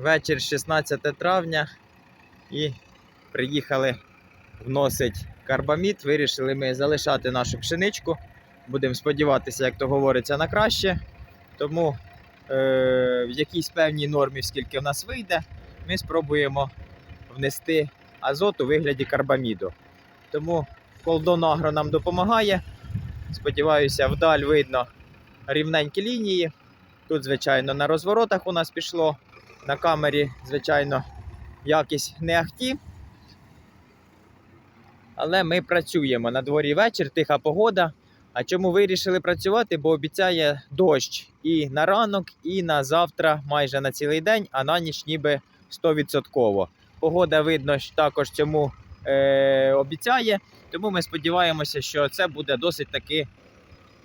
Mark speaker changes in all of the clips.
Speaker 1: Вечір 16 травня і приїхали вносить карбамід. Вирішили ми залишати нашу пшеничку. Будемо сподіватися, як то говориться, на краще. Тому е, в якійсь певній нормі, скільки в нас вийде, ми спробуємо внести азот у вигляді карбаміду. Тому Колдон Агро нам допомагає. Сподіваюся, вдаль видно рівненькі лінії. Тут, звичайно, на розворотах у нас пішло. На камері, звичайно, якість не ахті. Але ми працюємо. На дворі вечір, тиха погода. А чому вирішили працювати? Бо обіцяє дощ і на ранок, і на завтра, майже на цілий день, а на ніч ніби 100%. Погода видно також цьому е, обіцяє. Тому ми сподіваємося, що це буде досить таки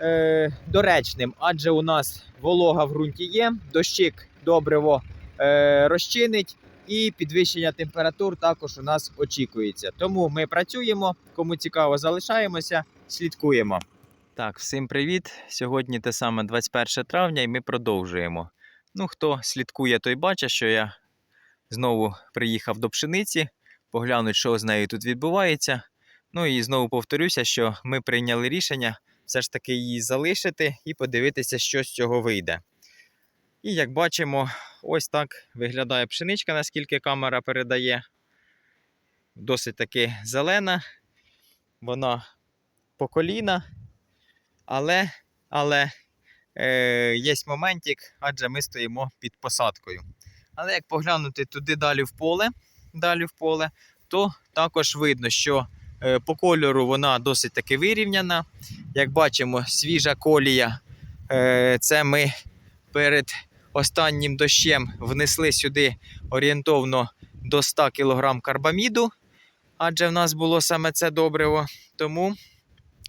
Speaker 1: е, доречним, адже у нас волога в ґрунті є, дощик добриво розчинить, і підвищення температур також у нас очікується. Тому ми працюємо. Кому цікаво, залишаємося, слідкуємо. Так, всім привіт! Сьогодні те саме 21 травня, і ми продовжуємо. Ну, хто слідкує, той бачить, що я знову приїхав до пшениці, поглянуть, що з нею тут відбувається. Ну і знову повторюся, що ми прийняли рішення все ж таки її залишити і подивитися, що з цього вийде. І як бачимо, ось так виглядає пшеничка, наскільки камера передає. Досить таки зелена, вона по коліна, але, але е, є моментик, адже ми стоїмо під посадкою. Але як поглянути туди далі в поле, далі в поле, то також видно, що е, по кольору вона досить таки вирівняна. Як бачимо, свіжа колія. Е, це ми перед останнім дощем внесли сюди орієнтовно до 100 кг карбаміду, адже в нас було саме це добриво. Тому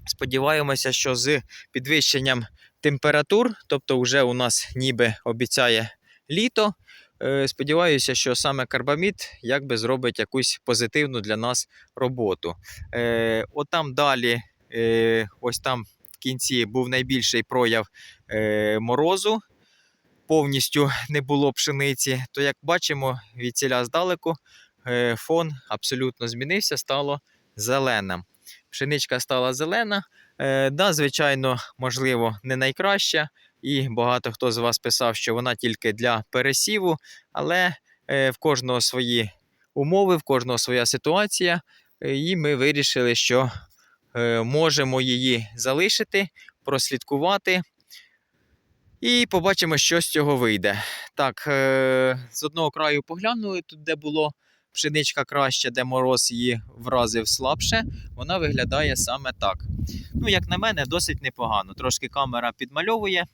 Speaker 1: сподіваємося, що з підвищенням температур, тобто вже у нас ніби обіцяє літо. е, Сподіваюся, що саме карбамід якби зробить якусь позитивну для нас роботу. Е, От там далі, е, ось там в кінці був найбільший прояв морозу. Повністю не було пшениці. То, як бачимо, від ціля здалеку е, фон абсолютно змінився, стало зеленим. Пшеничка стала зелена. Е, да, звичайно, можливо, не найкраща. І багато хто з вас писав, що вона тільки для пересіву, але е, в кожного свої умови, в кожного своя ситуація. І ми вирішили, що можемо її залишити, прослідкувати. І побачимо, що з цього вийде. Так, е, з одного краю поглянули, тут, де було пшеничка краще, де мороз її вразив слабше, вона виглядає саме так. Ну, як на мене, досить непогано. Трошки камера підмальовує,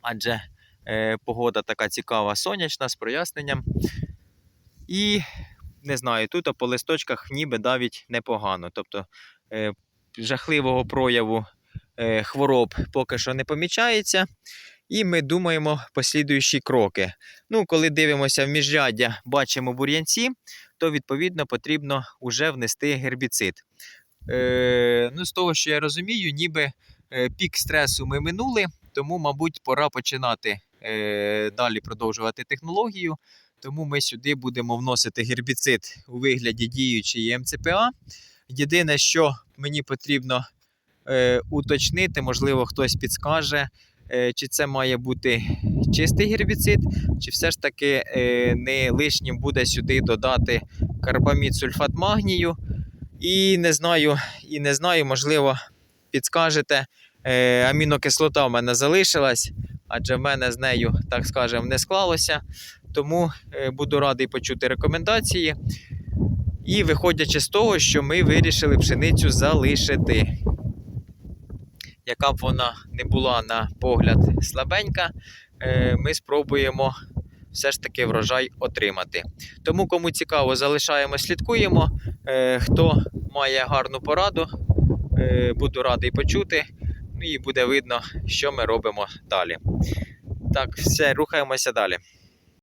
Speaker 1: адже е, погода така цікава, сонячна, з проясненням. І не знаю, тут по листочках ніби навіть непогано. Тобто е, жахливого прояву хвороб поки що не помічається. І ми думаємо послідуючі кроки. Ну, коли дивимося в міжряддя, бачимо бур'янці, то відповідно потрібно вже внести гербіцид. Е, ну, з того, що я розумію, ніби е, пік стресу ми минули, тому, мабуть, пора починати е, далі продовжувати технологію. Тому ми сюди будемо вносити гербіцид у вигляді діючої МЦПА. Єдине, що мені потрібно е, уточнити, можливо, хтось підскаже, е, чи це має бути чистий гербіцид, чи все ж таки е, не лишнім буде сюди додати карбамід сульфат магнію. І не знаю, і не знаю, можливо, підскажете. Е, амінокислота в мене залишилась, адже в мене з нею, так скажемо, не склалося. Тому е, буду радий почути рекомендації. І виходячи з того, що ми вирішили пшеницю залишити. Яка б вона не була на погляд слабенька, е, ми спробуємо все ж таки врожай отримати. Тому, кому цікаво, залишаємо, слідкуємо. Е, Хто має гарну пораду, е, буду радий почути. Ну і буде видно, що ми робимо далі. Так, все, рухаємося далі.